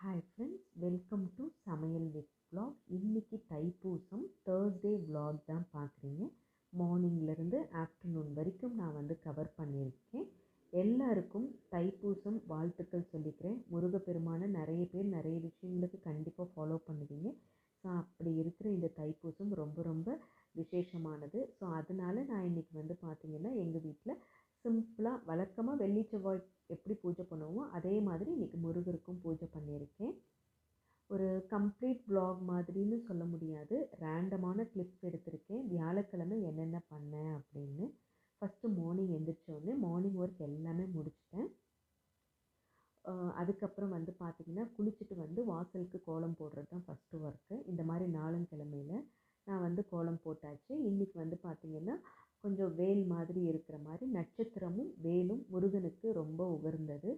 Hi friends welcome to சமையல் with vlog. இன்றைக்கி Thaipusam Thursday vlog தான் பார்க்குறீங்க. மார்னிங்லேருந்து ஆஃப்டர்நூன் வரைக்கும் நான் வந்து கவர் பண்ணியிருக்கேன். எல்லாருக்கும் தைப்பூசம் வாழ்த்துக்கள் சொல்லிக்கிறேன். முருகப்பெருமான நிறைய பேர் நிறைய விஷயங்களுக்கு கண்டிப்பாக ஃபாலோ பண்ணுவீங்க. ஸோ அப்படி இருக்கிற இந்த தைப்பூசம் ரொம்ப ரொம்ப விசேஷமானது. ஸோ அதனால் நான் இன்றைக்கி வந்து பார்த்திங்கன்னா எங்கள் வீட்டில் சிம்பிளாக வழக்கமாக வெள்ளி செவ்வாய் எப்படி பூஜை பண்ணுவோமோ அதே மாதிரி இன்றைக்கி முருகருக்கும் பூஜை பண்ணியிருக்கேன். ஒரு கம்ப்ளீட் ப்ளாக் மாதிரின்னு சொல்ல முடியாது. ரேண்டமான கிளிப்ஸ் எடுத்திருக்கேன். வியாழக்கிழமை என்னென்ன பண்ணேன் அப்படின்னு. ஃபஸ்ட்டு மார்னிங் எழுந்திரிச்சோடனே மார்னிங் ஒர்க் எல்லாமே முடிச்சிட்டேன். அதுக்கப்புறம் வந்து பார்த்திங்கன்னா குளிச்சுட்டு வந்து வாசலுக்கு கோலம் போடுறது தான் ஃபஸ்ட்டு ஒர்க்கு இந்த மாதிரி நாளுங்கிழமையில் நான் வந்து கோலம் போட்டாச்சு. இன்றைக்கி வந்து பார்த்திங்கன்னா கொஞ்சம் வேல் மாதிரி இருக்கிற மாதிரி நட்சத்திரமும் வேலும் முருகனுக்கு ரொம்ப உகர்ந்தது.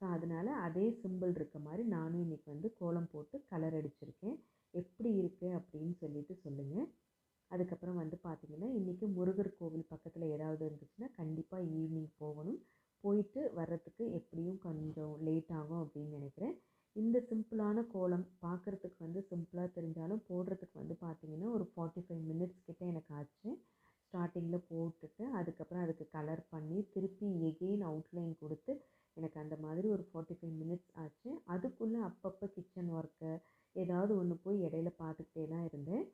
ஸோ அதனால் அதே சிம்பிள் இருக்க மாதிரி நானும் இன்றைக்கி வந்து கோலம் போட்டு கலர் அடிச்சிருக்கேன். எப்படி இருக்குது அப்படின்னு சொல்லிட்டு சொல்லுங்கள் அதுக்கப்புறம் வந்து பார்த்திங்கன்னா இன்றைக்கி முருகர் கோவில் பக்கத்தில் ஏதாவது இருந்துச்சுன்னா கண்டிப்பாக ஈவினிங் போகணும். போயிட்டு வர்றதுக்கு எப்படியும் கொஞ்சம் லேட் ஆகும் அப்படின்னு நினைக்கிறேன். இந்த சிம்பிளான கோலம் பார்க்குறதுக்கு வந்து சிம்பிளாக தெரிஞ்சாலும் போடுறதுக்கு வந்து பார்த்திங்கன்னா ஒரு ஃபார்ட்டி ஃபைவ் மினிட்ஸ் கிட்ட எனக்கு ஆச்சு ஸ்டார்டிங்கில் போட்டுட்டு அதுக்கப்புறம் அதுக்கு கலர் பண்ணி திருப்பி எகெயின் அவுட்லைன் கொடுத்து எனக்கு அந்த மாதிரி ஒரு ஃபார்ட்டி ஃபைவ் மினிட்ஸ் ஆச்சு அதுக்குள்ளே அப்பப்போ கிச்சன் ஒர்க்கு ஏதாவது ஒன்று போய் இடையில பார்த்துக்கிட்டே தான் இருந்தேன்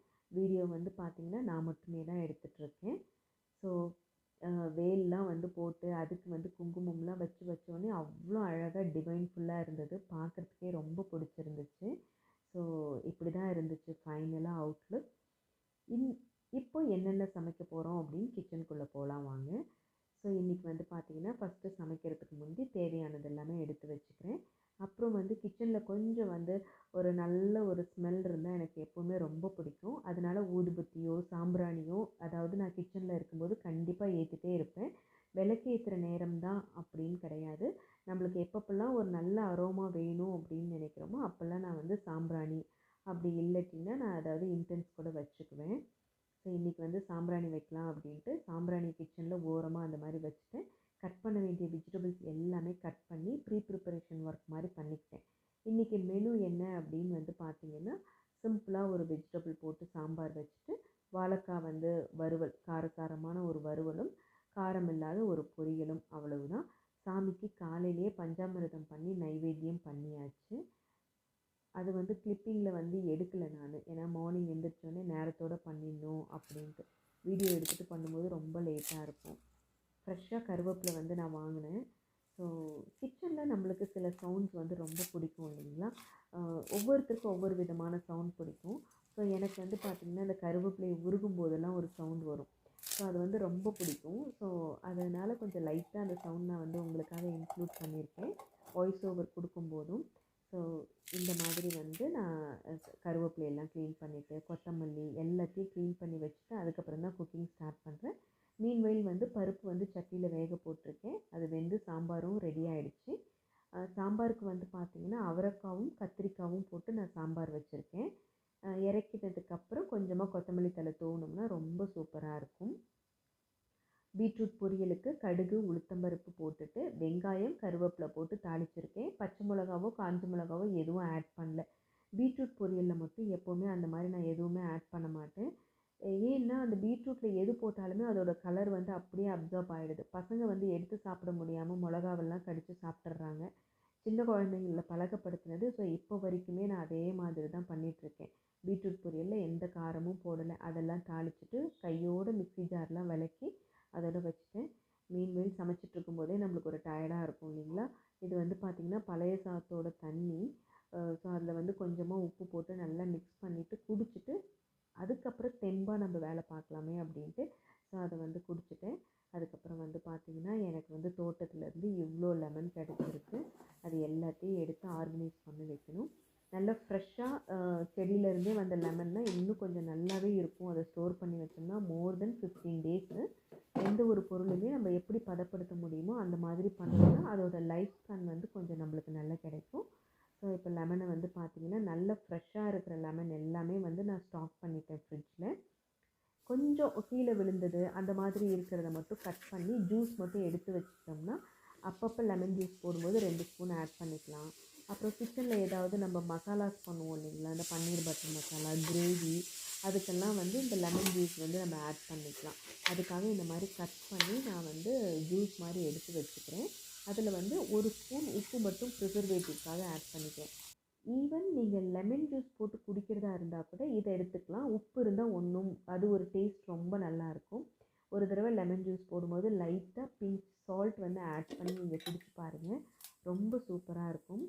வீடியோ வந்து பார்த்திங்கன்னா நான் மட்டுமே தான் எடுத்துகிட்ருக்கேன் ஸோ வேல்லாம் வந்து போட்டு அதுக்கு வந்து குங்குமம்லாம் வச்சு வச்சோடனே அவ்வளோ அழகாக டிவைன் ஃபுல்லாக இருந்தது. பார்க்குறதுக்கே ரொம்ப பிடிச்சிருந்துச்சு. ஸோ இப்படி தான் இருந்துச்சு ஃபைனலாக அவுட்லுக் இன் இப்போ என்னென்ன சமைக்க போகிறோம் அப்படின்னு கிச்சனுக்குள்ளே போகலாம் வாங்க. ஸோ இன்றைக்கி வந்து பார்த்திங்கன்னா ஃபஸ்ட்டு சமைக்கிறதுக்கு முந்தி தேவையானது எல்லாமே எடுத்து வச்சுக்கிறேன். அப்புறம் வந்து கிச்சனில் கொஞ்சம் வந்து ஒரு நல்ல ஒரு ஸ்மெல் இருந்தால் எனக்கு எப்போவுமே ரொம்ப பிடிக்கும். அதனால் ஊதுபத்தியோ சாம்பிராணியோ அதாவது நான் கிச்சனில் இருக்கும்போது கண்டிப்பாக ஏற்றிட்டே இருப்பேன். விளக்கு ஏற்றுற நேரம் தான் அப்படின்னு கிடையாது. நம்மளுக்கு எப்பப்பெல்லாம் ஒரு நல்ல அரோமா வேணும் அப்படின்னு நினைக்கிறோமோ அப்போல்லாம் நான் வந்து சாம்பிராணி அப்படி இல்லாட்டின்னா நான் அதாவது இன்டென்ஸ் கூட வச்சுக்குவேன். ஸோ இன்றைக்கி வந்து சாம்பிராணி வைக்கலாம் அப்படின்ட்டு சாம்பிராணி கிச்சனில் ஓரமாக அந்த மாதிரி வச்சுட்டேன். கட் பண்ண வேண்டிய வெஜிடபிள்ஸ் எல்லாமே கட் பண்ணி ப்ரீ ப்ரிப்பரேஷன் ஒர்க் மாதிரி பண்ணிக்கிட்டேன். இன்றைக்கி மெனு என்ன அப்படின்னு வந்து பார்த்திங்கன்னா சிம்பிளாக ஒரு வெஜிடபிள் போட்டு சாம்பார் வச்சுட்டு வாழைக்காய் வந்து வறுவல் காரசாரமான ஒரு வறுவலும் காரம் இல்லாத ஒரு பொரியலும் அவ்வளவுதான். சாமிக்கு காலையிலேயே பஞ்சாமிரதம் பண்ணி நைவேத்தியம் பண்ணியாச்சு. அது வந்து கிளிப்பிங்கில் வந்து எடுக்கலை நான். ஏன்னா மார்னிங் எழுந்திரிச்சோடனே நேரத்தோடு பண்ணிடணும் அப்படின்ட்டு. வீடியோ எடுத்துகிட்டு பண்ணும்போது ரொம்ப லேட்டாக இருக்கும் ஃப்ரெஷ்ஷாக கருவேப்பிலை வந்து நான் வாங்கினேன். ஸோ கிச்சனில் நம்மளுக்கு சில சவுண்ட்ஸ் வந்து ரொம்ப பிடிக்கும் இல்லைங்களா? ஒவ்வொருத்தருக்கும் ஒவ்வொரு விதமான சவுண்ட் பிடிக்கும். ஸோ எனக்கு வந்து பார்த்திங்கன்னா இந்த கருவேப்பிலையை உருகும் போதெல்லாம் ஒரு சவுண்ட் வரும். ஸோ அது வந்து ரொம்ப பிடிக்கும். ஸோ அதனால் கொஞ்சம் லைட்டாக அந்த சவுண்ட் நான் வந்து உங்களுக்காக இன்க்ளூட் பண்ணியிருக்கேன். வாய்ஸ் ஓவர் கொடுக்கும்போதும் ஸோ இந்த மாதிரி வந்து நான் கருவேப்பிலையெல்லாம் க்ளீன் பண்ணிவிட்டு கொத்தமல்லி எல்லாத்தையும் க்ளீன் பண்ணி வச்சுட்டு அதுக்கப்புறம் தான் குக்கிங் ஸ்டார்ட் பண்ணுறேன் மீன்வெயில் வந்து பருப்பு வந்து சட்டியில் வேக போட்டிருக்கேன். அது வெந்து சாம்பாரும் ரெடி ஆகிடுச்சு சாம்பாருக்கு வந்து பார்த்திங்கன்னா அவரைக்காவும் கத்திரிக்காவும் போட்டு நான் சாம்பார் வச்சுருக்கேன். இறக்கினதுக்கப்புறம் கொஞ்சமாக கொத்தமல்லி தலை தோணும்னா ரொம்ப சூப்பராக இருக்கும். பீட்ரூட் பொரியலுக்கு கடுகு உளுத்தம்பருப்பு போட்டுட்டு வெங்காயம் கருவேப்பிலை போட்டு தாளிச்சிருக்கேன். பச்சை மிளகாவோ காஞ்ச மிளகாவோ எதுவும் ஆட் பண்ணல. பீட்ரூட் பொரியலில் மட்டும் எப்போவுமே அந்த மாதிரி நான் எதுவுமே ஆட் பண்ண மாட்டேன். ஏன்னா அந்த பீட்ரூட்டில் எது போட்டாலுமே அதோட கலர் வந்து அப்படியே அப்சர்வ் ஆகிடுது பசங்க வந்து எடுத்து சாப்பிட முடியாமல் மிளகாவெல்லாம் கடித்து சாப்பிட்றாங்க சின்ன குழந்தைங்கள பழக்கப்படுத்தினது. ஸோ இப்போ வரைக்குமே நான் அதே மாதிரி தான் பண்ணிகிட்ருக்கேன் பீட்ரூட் பொரியலில் எந்த காரமும் போடலை. அதெல்லாம் தாளிச்சிட்டு கையோடு மிக்ஸி ஜார்லாம் விளக்கி அதோட வச்சுட்டேன். மீன் சமைச்சிட்டு இருக்கும்போதே நம்மளுக்கு ஒரு டயர்டாக இருக்கும் இல்லைங்களா? இது வந்து பார்த்திங்கன்னா பழைய சாத்தோட தண்ணி. ஸோ அதில் வந்து கொஞ்சமாக உப்பு போட்டு நல்லா மிக்ஸ் பண்ணிவிட்டு குடிச்சிட்டு வேலை பார்க்கலாமே அப்படின்ட்டு ஸோ அதை வந்து குடிச்சிட்டேன். அதுக்கப்புறம் வந்து பார்த்திங்கன்னா எனக்கு வந்து தோட்டத்துலேருந்து இவ்வளோ லெமன் கிடச்சிருக்கு. அது எல்லாத்தையும் எடுத்து ஆர்கனைஸ் பண்ணி வைக்கணும். நல்லா ஃப்ரெஷ்ஷாக செடியிலேருந்தே வந்த லெமன்னா இன்னும் கொஞ்சம் நல்லாவே இருக்கும். அதை ஸ்டோர் பண்ணி வச்சோம்னா மோர் தென் ஃபிஃப்டீன் டேஸு. எந்த ஒரு பொருளுமே நம்ம எப்படி பதப்படுத்த முடியுமோ அந்த மாதிரி பண்ணோம்னா அதோட லைஃப் ஸ்பேன் வந்து கொஞ்சம் நம்மளுக்கு நல்லா கிடைக்கும். ஸோ இப்போ லெமனை வந்து பார்த்திங்கன்னா நல்ல ஃப்ரெஷ்ஷாக இருக்கிற லெமன் எல்லாமே வந்து நான் ஸ்டாக் பண்ணிட்டேன் ஃப்ரிட்ஜில். கொஞ்சம் கீழே விழுந்தது அந்த மாதிரி இருக்கிறத மட்டும் கட் பண்ணி ஜூஸ் மட்டும் எடுத்து வச்சிட்டோம்னா அப்பப்போ லெமன் ஜூஸ் போடும்போது ரெண்டு ஸ்பூன் ஆட் பண்ணிக்கலாம். அப்புறம் கிச்சனில் ஏதாவது நம்ம மசாலாஸ் பண்ணுவோம் இல்லைங்களா அந்த பன்னீர் பட்டர் மசாலா கிரேவி அதுக்கெல்லாம் வந்து இந்த லெமன் ஜூஸ் வந்து நம்ம ஆட் பண்ணிக்கலாம். அதுக்காக இந்த மாதிரி கட் பண்ணி நான் வந்து ஜூஸ் மாதிரி எடுத்து வச்சுக்கிறேன். அதில் வந்து ஒரு ஸ்பூன் உப்பு மட்டும் ப்ரிசர்வேட்டிவ்க்காக ஆட் பண்ணிக்கிறேன். ஈவன் நீங்கள் லெமன் ஜூஸ் போட்டு குடிக்கிறதா இருந்தால் கூட இதை எடுத்துக்கலாம். உப்பு இருந்தால் ஒன்றும் அது ஒரு டேஸ்ட் ரொம்ப நல்லாயிருக்கும் ஒரு தடவை லெமன் ஜூஸ் போடும்போது லைட்டாக பிஞ்ச் சால்ட் வந்து ஆட் பண்ணி நீங்கள் குடிச்சு பாருங்கள் ரொம்ப சூப்பராக இருக்கும்.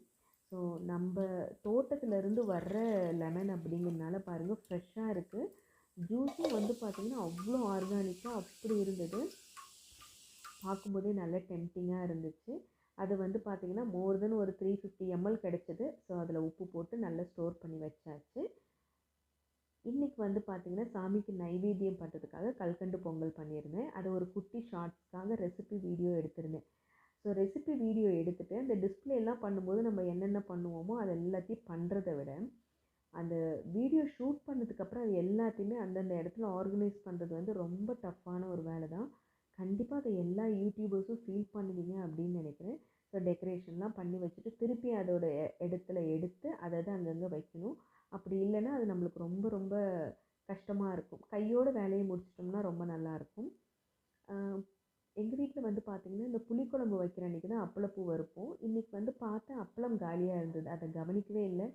ஸோ நம்ம தோட்டத்துலேருந்து வர்ற லெமன் அப்படிங்கிறதுனால பாருங்கள் ஃப்ரெஷ்ஷாக இருக்குது ஜூஸும் வந்து பார்த்திங்கன்னா அவ்வளோ ஆர்கானிக்காக அப்படி இருந்தது. பார்க்கும்போதே நல்ல டெம்டிங்காக இருந்துச்சு. அது வந்து பார்த்திங்கன்னா மோர் தென் ஒரு த்ரீ ஃபிஃப்டி எம்எல் கிடச்சிது. ஸோ அதில் உப்பு போட்டு நல்லா ஸ்டோர் பண்ணி வச்சாச்சு. இன்றைக்கி வந்து பார்த்திங்கன்னா சாமிக்கு நைவேத்தியம் பண்ணுறதுக்காக கல்கண்டு பொங்கல் பண்ணியிருந்தேன். அது ஒரு குட்டி ஷார்ட்ஸ்க்காக ரெசிபி வீடியோ எடுத்திருந்தேன். ஸோ ரெசிபி வீடியோ எடுத்துகிட்டு அந்த டிஸ்பிளேலாம் பண்ணும்போது நம்ம என்னென்ன பண்ணுவோமோ அது எல்லாத்தையும் பண்ணுறத விட அந்த வீடியோ ஷூட் பண்ணதுக்கப்புறம் அது எல்லாத்தையுமே அந்தந்த இடத்துல ஆர்கனைஸ் பண்ணுறது வந்து ரொம்ப டஃப்பான ஒரு வேலை தான் கண்டிப்பாக அதை எல்லா யூடியூபர்ஸும் ஃபீல் பண்ணுவீங்க அப்படின்னு நினைக்கிறேன். ஸோ டெக்கரேஷன்லாம் பண்ணி வச்சுட்டு திருப்பி அதோட இடத்துல எடுத்து அதை தான் அங்கங்கே வைக்கணும். அப்படி இல்லைன்னா அது நம்மளுக்கு ரொம்ப ரொம்ப கஷ்டமாக இருக்கும். கையோட வேலையை முடிச்சிட்டோம்னா ரொம்ப நல்லாயிருக்கும் எங்கள் வீட்டில் வந்து பார்த்திங்கன்னா இந்த புளிக்குழம்பு வைக்கிற அன்றைக்கி தான் அப்பளப்பூ வறுப்போம். இன்றைக்கி வந்து பார்த்தா அப்பளம் காலியாக இருந்தது. அதை கவனிக்கவே இல்லை.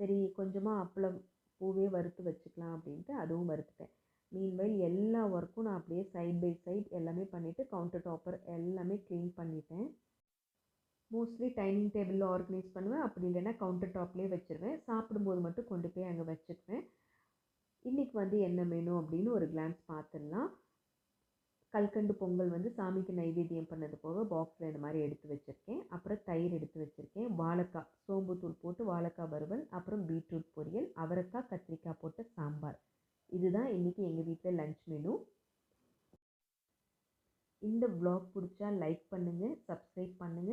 சரி கொஞ்சமாக அப்பளம் பூவே வறுத்து வச்சுக்கலாம் அப்படின்ட்டு அதுவும் வறுத்துட்டேன். மீன்வைல் எல்லா ஒர்க்கும் நான் அப்படியே சைட் பை சைட் எல்லாமே பண்ணிவிட்டு கவுண்டர் டாப்பர் எல்லாமே க்ளீன் பண்ணிட்டேன். மோஸ்ட்லி டைனிங் டேபிளில் ஆர்கனைஸ் பண்ணுவேன். அப்படி இல்லைன்னா கவுண்டர் டாப்லேயே வச்சுருவேன். சாப்பிடும்போது மட்டும் கொண்டு போய் அங்கே வச்சுக்குவேன். இன்றைக்கி வந்து என்ன மெனு அப்படின்னு ஒரு கிளான்ஸ் பார்த்துடலாம். கல்கண்டு பொங்கல் வந்து சாமிக்கு நைவேத்தியம் பண்ணது போக பாக்ஸில் இந்த மாதிரி எடுத்து வச்சுருக்கேன். அப்புறம் தயிர் எடுத்து வச்சுருக்கேன். வாழைக்காய் சோம்புத்தூள் போட்டு வாழைக்காய் வறுவல் அப்புறம் பீட்ரூட் பொரியல் அவரைக்காய் கத்திரிக்காய் வ்ளாக் பிடிச்சா லைக் பண்ணுங்கள் சப்ஸ்கிரைப் பண்ணுங்கள்